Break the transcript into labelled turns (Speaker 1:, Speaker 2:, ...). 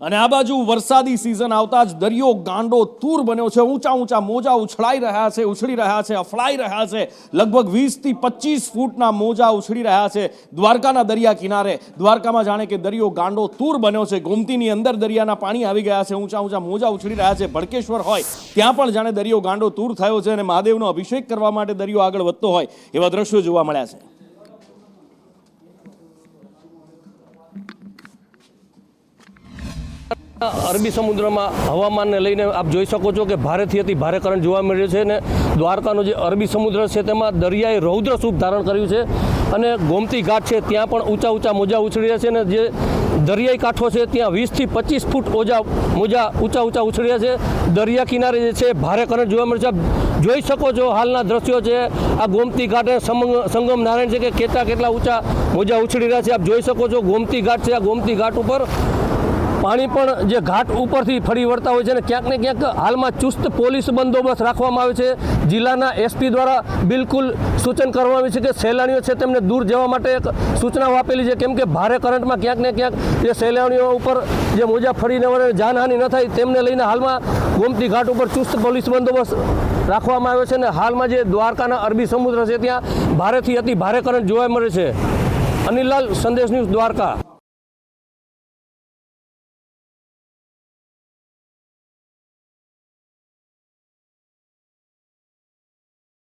Speaker 1: અને આ બાજુ વરસાદી સિઝન આવતા જ દરિયો ગાંડો તૂર બન્યો છે. ઊંચા ઊંચા મોજા ઉછળાઈ રહ્યા છે, ઉછળી રહ્યા છે, અફળાઈ રહ્યા છે. લગભગ વીસથી પચીસ ફૂટના મોજા ઉછળી રહ્યા છે દ્વારકાના દરિયા કિનારે. દ્વારકામાં જાણે કે દરિયો ગાંડો તૂર બન્યો છે. ગોમતીની અંદર દરિયાના પાણી આવી ગયા છે, ઊંચા ઊંચા મોજા ઉછળી રહ્યા છે. ભડકેશ્વર હોય, ત્યાં પણ જાણે દરિયો ગાંડો તૂર થયો છે અને મહાદેવનો અભિષેક કરવા માટે દરિયો આગળ વધતો હોય એવા દ્રશ્યો જોવા મળ્યા છે.
Speaker 2: અરબી સમુદ્રમાં હવામાનને લઈને આપ જોઈ શકો છો કે ભારેથી અતિ ભારે કરંટ જોવા મળ્યો છે અને દ્વારકાનો જે અરબી સમુદ્ર છે તેમાં દરિયાએ રૌદ્ર સ્વરૂપ ધારણ કર્યું છે અને ગોમતી ઘાટ છે ત્યાં પણ ઊંચા ઊંચા મોજા ઉછળી રહ્યા છે અને જે દરિયાઈ કાંઠો છે ત્યાં વીસથી પચીસ ફૂટ ઓજા મોજા ઊંચા ઊંચા ઉછળી રહ્યા છે. દરિયા કિનારે જે છે ભારે કરંટ જોવા મળે છે. જોઈ શકો છો હાલના દ્રશ્યો છે. આ ગોમતી ઘાટ સંગમ નારાયણ છે કે કેટલા કેટલા ઊંચા મોજા ઉછળી રહ્યા છે. આપ જોઈ શકો છો ગોમતી ઘાટ છે. આ ગોમતી ઘાટ ઉપર પાણી પણ જે ઘાટ ઉપરથી ફરી વળતા હોય છે અને ક્યાંક ને ક્યાંક હાલમાં ચુસ્ત પોલીસ બંદોબસ્ત રાખવામાં આવે છે. જિલ્લાના એસપી દ્વારા બિલકુલ સૂચન કરવામાં આવ્યું છે કે સહેલાણીઓ છે તેમને દૂર જવા માટે એક સૂચનાઓ આપેલી છે. કેમ કે ભારે કરંટમાં ક્યાંક ને ક્યાંક જે સહેલાણીઓ ઉપર જે મોજા ફરીને વળે જાનહાનિ ન થાય તેમને લઈને હાલમાં ગોમતી ઘાટ ઉપર ચુસ્ત પોલીસ બંદોબસ્ત રાખવામાં આવ્યો છે અને હાલમાં જે દ્વારકાના અરબી સમુદ્ર છે ત્યાં ભારેથી અતિ ભારે કરંટ જોવા મળે છે. અનિલ લાલ સંદેશ ન્યૂઝ દ્વારકા.